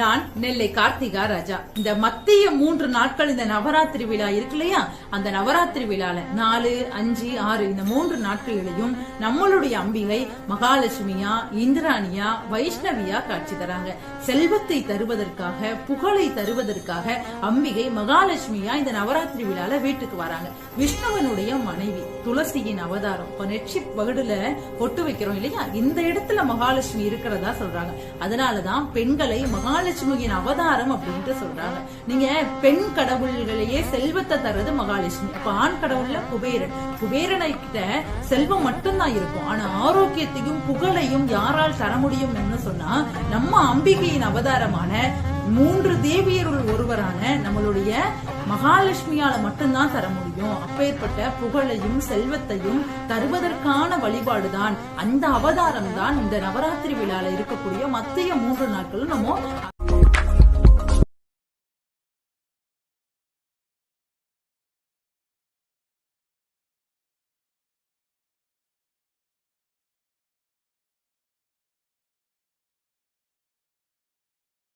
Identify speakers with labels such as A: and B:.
A: நான் நெல்லை கார்த்திகா ராஜா. இந்த மத்திய மூன்று நாட்கள் இந்த நவராத்திரி விழா இருக்கு இல்லையா? அந்த நவராத்திரி விழால நாலு அஞ்சு ஆறு இந்த மூன்று நாட்களிலையும் நம்மளுடைய அம்பிகை மகாலட்சுமியா இந்திராணியா வைஷ்ணவியா காட்சி தராங்க. செல்வத்தை தருவதற்காக புகழை தருவதற்காக அம்பிகை மகாலட்சுமியா இந்த நவராத்திரி விழால வீட்டுக்கு வராங்க. விஷ்ணுவனுடைய மனைவி துளசியின் அவதாரம். இப்போ நெற்றி வகுடுல பொட்டு வைக்கிறோம் இல்லையா? இந்த இடத்துல மகாலட்சுமி இருக்கிறதா சொல்றாங்க. அதனாலதான் பெண்களை மகாலட்சுமியின் அவதாரம் அப்படின்ட்டு சொல்றாங்க. நீங்க பெண் கடவுள்களையே செல்வத்தை தர்றது மகாலட்சுமி. அப்ப ஆண் கடவுள்ல குபேரன். குபேரனை கிட்ட செல்வம் மட்டும்தான் இருக்கும். ஆனா ஆரோக்கியத்தையும் புகழையும் யாரால் தர முடியும்னு சொன்னா நம்ம அம்பிகையின் அவதாரமான மூன்று தேவியருள் ஒருவரான நம்மளுடைய மகாலட்சுமியால மட்டும்தான் தர முடியும். அப்பேற்பட்ட புகழையும் செல்வத்தையும் தருவதற்கான வழிபாடுதான். அந்த அவதாரம் தான் இந்த நவராத்திரி விழால இருக்கக்கூடிய மத்திய மூன்று நாட்களும் நம்ம